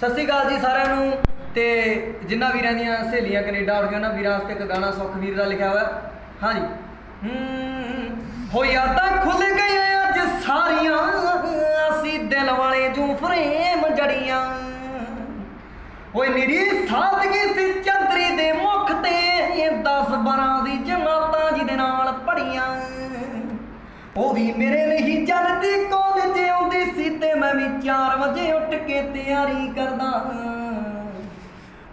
ਸਤਿ ਸ਼੍ਰੀ ਅਕਾਲ ਜੀ ਸਾਰਿਆਂ ਨੂੰ ਤੇ ਜਿੰਨਾ ਵੀਰਾਂ ਦੀਆਂ ਸਹੇਲੀਆਂ ਕੈਨੇਡਾ ਹੋ ਗਈਆਂ ਉਹਨਾਂ ਵੀਰਾਂ ਵਾਸਤੇ ਇੱਕ ਗਾਣਾ ਸੁਖਵੀਰ ਦਾ ਲਿਖਿਆ ਹੋਇਆ। ਹਾਂਜੀ। ਹੋ ਯਾਦਾਂ ਖੁੱਲ ਗਈਆਂ ਅੱਜ ਸਾਰੀਆਂ, ਅਸੀਂ ਦਿਲ ਵਾਲੇ ਜੂ ਫਰੇਮ ਜੜੀਆਂ। ਓਏ ਮੇਰੀ ਸਾਦਗੀ ਸੀ ਚੰਦਰੀ ਦੇ ਮੁਖ ਤੇ 10 12 ਦੀ ਜਮਾਤਾਂ ਜਿਹਦੇ ਨਾਲ ਪੜੀਆਂ ਉਹ ਵੀ ਮੇਰੇ ਲਈ ਜਲਦੀ ਕੇ ਤਿਆਰੀ ਕਰਦਾ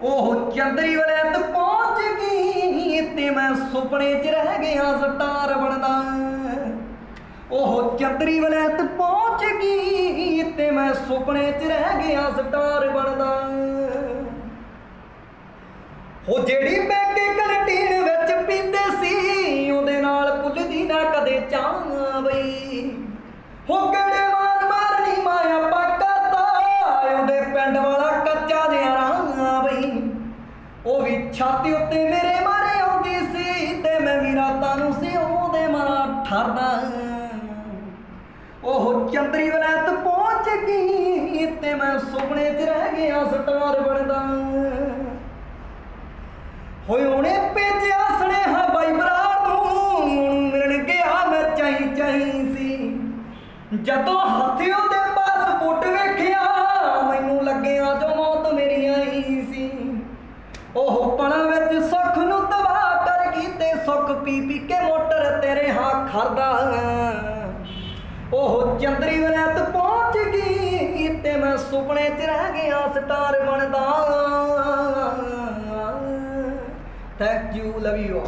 ਉਹ ਚੰਦਰੀ ਵਾਲੇ ਤੇ ਪਹੁੰਚ ਗਈ ਤੇ ਮੈਂ ਸੁਪਨੇ 'ਚ ਰਹਿ ਗਿਆ ਸਟਾਰ ਬਣਦਾ ਉਹ ਚੰਦਰੀ ਵਾਲੇ ਪਹੁੰਚ ਗਈ ਤੇ ਮੈਂ ਸੁਪਨੇ 'ਚ ਰਹਿ ਗਿਆ ਸਟਾਰ ਬਣਦਾ ਉਹ ਜਿਹੜੀ ਬੈਕੇ ਕੈਂਟੀਨ ਵਿੱਚ ਪੀਂਦੇ ਸੀ ਉਹਦੇ ਨਾਲ ਭੁੱਲਦੀ ਨਾ ਕਦੇ ਚਾਹ ਬਈ। ਹੋ ਛਾਤੀ ਉੱਤੇ ਮੇਰੇ ਮਾਰੇ ਆਉਂਦੀ ਸੀ ਤੇ ਮੈਂ ਵੀ ਰਾਤਾਂ ਨੂੰ ਸੀ ਉਹਦੇ ਠਰਦਾ। ਉਹ ਚੰਦਰੀ ਵਲੈਤ ਪਹੁੰਚ ਗਈ ਤੇ ਮੈਂ ਸੁਪਨੇ 'ਚ ਰਹਿ ਗਿਆ ਸਟਾਰ ਬਣਦਾ। ਹੋਏ ਉਹਨੇ ਭੇਜਿਆ ਸੁਨੇਹਾ ਬਾਈ ਬਰਾੜ ਨੂੰ ਮਿਲਣ ਗਿਆ ਮੈਂ ਚਾਹੀ ਚਾਹੀ ਸੀ। ਜਦੋਂ ਹੱਥੀ ਉਹਦੇ ਪਾਸਪੋਰਟ ਵੇਖਿਆ, ਮੈਨੂੰ ਲੱਗਿਆ ਜੋ ਮੌਤ ਮੇਰੀ ਆਈ ਸੀ ਉਹ ਪਲਾਂ ਵਿੱਚ ਸੁੱਖ ਨੂੰ ਤਬਾਹ ਕਰ ਗਈ ਤੇ ਸੁੱਖ ਪੀ ਪੀ ਕੇ ਮੋਟਰ ਤੇਰੇ ਹਾਂ। ਖਰਦਾ ਉਹ ਚੰਦਰੀ ਵਲੈਤ ਪਹੁੰਚ ਗਈ ਤੇ ਮੈਂ ਸੁਪਨੇ 'ਚ ਰਹਿ ਗਿਆ, ਸਟਾਰ ਬਣਦਾ। Thank you love you